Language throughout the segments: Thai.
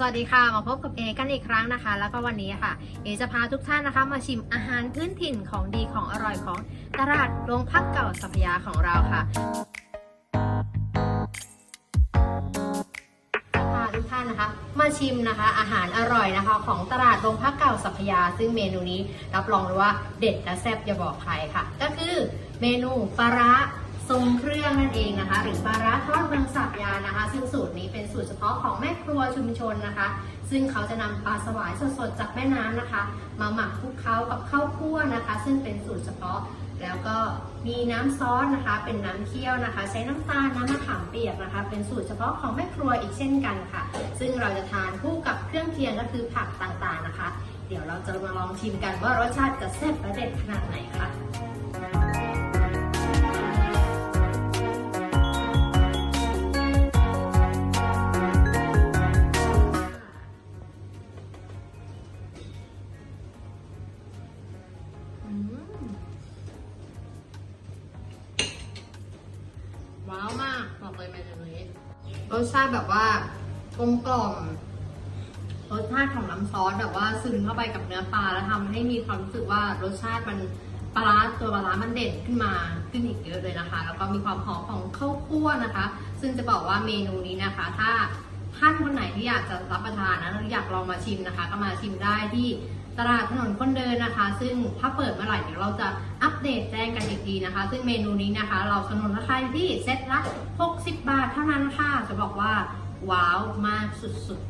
สวัสดีค่ะ มาพบกับเอกันอีกครั้งนะคะ แล้วก็วันนี้ค่ะ เอจะพาทุกท่านนะคะ มาชิมอาหารพื้นถิ่นของดีของอร่อยของตลาดโรงพักเก่าสัพยาของเราค่ะจะพาทุกท่านนะคะ มาชิมนะคะ อาหารอร่อยนะคะ ของตลาดโรงพักเก่าสัพยา ซึ่งเมนูนี้รับรองเลยว่าเด็ดและแซ่บอย่าบอกใครค่ะ ก็คือเมนูปลาร้า ทรงเครื่องนั่นเองนะคะ หรือปลาร้าทอดเมืองสับยานะคะ ซึ่งสูตรนี้เป็นสูตรเฉพาะของแม่ครัวชุมชนนะคะ ซึ่งเขาจะนำปลาสวายสดๆจากแม่น้ำนะคะ มาหมักคลุกเคล้ากับข้าวคั่วนะคะ ซึ่งเป็นสูตรเฉพาะ แล้วก็มีน้ำซอสนะคะ เป็นน้ำเคี่ยวนะคะ ใช้น้ำตาลน้ำมะขามเปียกนะคะ เป็นสูตรเฉพาะของแม่ครัวอีกเช่นกันค่ะ ซึ่งเราจะทานคู่กับเครื่องเคียงก็คือผักต่างๆนะคะ เดี๋ยวเราจะมาลองชิมกันว่ารสชาติจะแซ่บและเด็ดขนาดไหนค่ะ มากบอกเลยเมนูนี้รสชาติแบบว่ากลมกล่อมรสชาติของน้ำซอสแบบว่าซึมเข้าไปกับเนื้อปลาแล้วทำให้มีความรู้สึกว่ารสชาติมันปลาตัวปลาร้ามันเด่นขึ้นมาขึ้นอีกเยอะเลยนะคะ แล้วก็มีความหอมของข้าวคั่วนะคะ ซึ่งจะบอกว่าเมนูนี้นะคะ ถ้าท่านคนไหนที่อยากจะรับประทานนะหรืออยากลองมาชิมนะคะ ก็มาชิมได้ที่ ตลาดถนนคนเดินนะคะ ซึ่งถ้าเปิดเมื่อไหร่เดี๋ยวเราจะอัปเดตแจ้งกันอีกทีนะคะ ซึ่งเมนูนี้นะคะ เราสนุนราคาที่เซตละ 60 บาทเท่านั้นค่ะ จะบอกว่า ว้าวมากสุด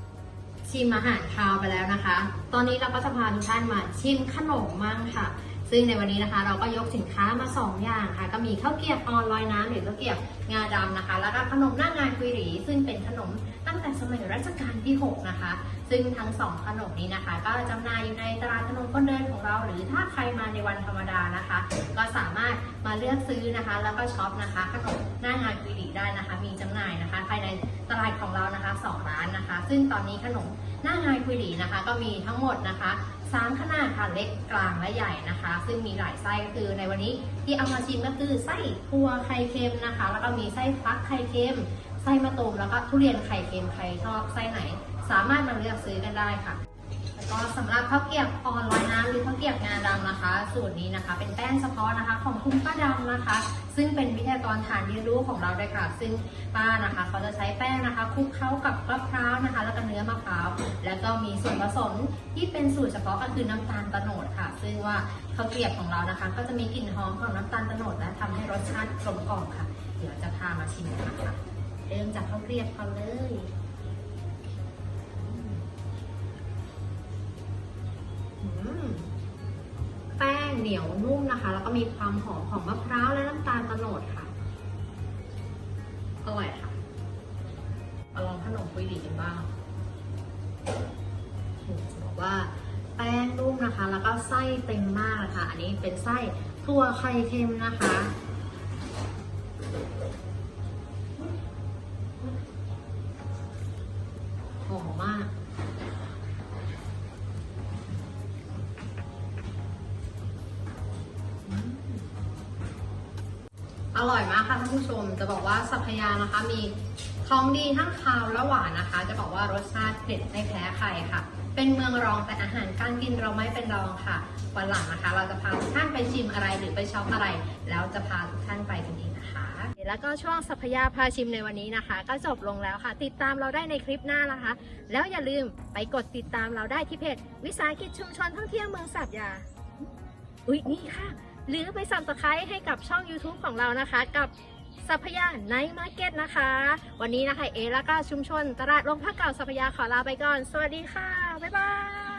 ๆ ชิมอาหารคาวไปแล้วนะคะ ตอนนี้เราก็จะพาทุกท่านมาชิมขนมมั่งค่ะ ซึ่งในวันนี้นะคะเราก็ยกสินค้ามา 2 อย่างค่ะ ก็มีข้าวเกรียบออนลอยน้ำหรือข้าวเกรียบงาดำนะคะ แล้วก็ขนมหน้างานคุยหรีซึ่งเป็นขนมตั้งแต่สมัยรัชกาลที่ 6 นะคะ ซึ่งทั้งสองขนมนี้นะคะ ก็จำหน่ายอยู่ในตลาดถนนคนเดินของเรา หรือถ้าใครมาในวันธรรมดานะคะ ก็สามารถมาเลือกซื้อนะคะ แล้วก็ช็อปนะคะ ขนมหน้างานคุยหรีได้นะคะ มีจำหน่ายนะคะ ภายในตลาดของเรานะคะสองร้านนะคะ ซึ่งตอนนี้ขนมหน้างานคุยหรีนะคะ ก็มีทั้งหมดนะคะ สามขนาดค่ะเล็กกลางและใหญ่นะคะ ซึ่งมีหลายไส้ก็คือในวันนี้ที่เอามาชิมก็คือไส้พัวไข่เค็มนะคะ แล้วก็มีไส้ฟักไข่เค็มไส้มะตูมแล้วก็ทุเรียนไข่เค็มใครชอบไส้ไหน สามารถมาเลือกซื้อกันได้ค่ะ แล้วก็สำหรับข้าวเกรียบออนไลน์ เกรียบงาดำนะคะ สูตรนี้นะคะ เป็นแป้งเฉพาะนะคะ ของคุณป้าดำนะคะ ซึ่งเป็นวิทยากรฐานเรียนรู้ของเราด้วยค่ะ ซึ่งป้านะคะเขาจะใช้แป้งนะคะคลุกเคล้ากับมะพร้าวนะคะ แล้วก็เนื้อมะพร้าวแล้วก็มีส่วนผสมที่เป็นสูตรเฉพาะก็คือน้ำตาลตะโนดค่ะ ซึ่งว่าข้าวเกรียบของเรานะคะ ก็จะมีกลิ่นหอมของน้ำตาลตะโนดและทำให้รสชาติกลมกล่อมค่ะ เดี๋ยวจะพามาชิมกันนะคะเริ่มจากข้าวเกรียบก่อนเลย เหนียวนุ่มนะคะ แล้วก็มีความหอมของมะพร้าวและน้ำตาลโตโนดค่ะ อร่อยค่ะมาลองขนมปุยหลีกันบ้างหจะบอกว่าแป้งนุ่มนะคะ แล้วก็ไส้เต็มมากนะคะ อันนี้เป็นไส้ถั่วไข่เค็มนะคะ ร่อยมากค่ะท่านผู้ชม จะบอกว่าสัพยานะคะ มีของดีทั้งคาวและหวานนะคะ จะบอกว่ารสชาติเผ็ดไม่แพ้ใครค่ะ เป็นเมืองรองแต่อาหารการกินเราไม่เป็นรองค่ะ วันหลังนะคะ เราจะพาทุกท่านไปชิมอะไรหรือไปช็อปอะไร แล้วจะพาทุกท่านไปกันเองนะคะ แล้วก็ช่วงสัพยาพาชิมในวันนี้นะคะ ก็จบลงแล้วค่ะ ติดตามเราได้ในคลิปหน้านะคะ แล้วอย่าลืมไปกดติดตามเราได้ที่เพจวิสาหกิจชุมชนท่องเที่ยวเมืองสัพยา อุ๊ยนี่ค่ะ หรือไปสับสไครต์ให้กับช่อง YouTube ของเรานะคะ กับสัพยาไนท์มาร์เก็ตนะคะ วันนี้นะคะ เอแล้วก็ชุมชน ตลาดโรงพักเก่าสัพยาขอลาไปก่อน สวัสดีค่ะ บ๊ายบาย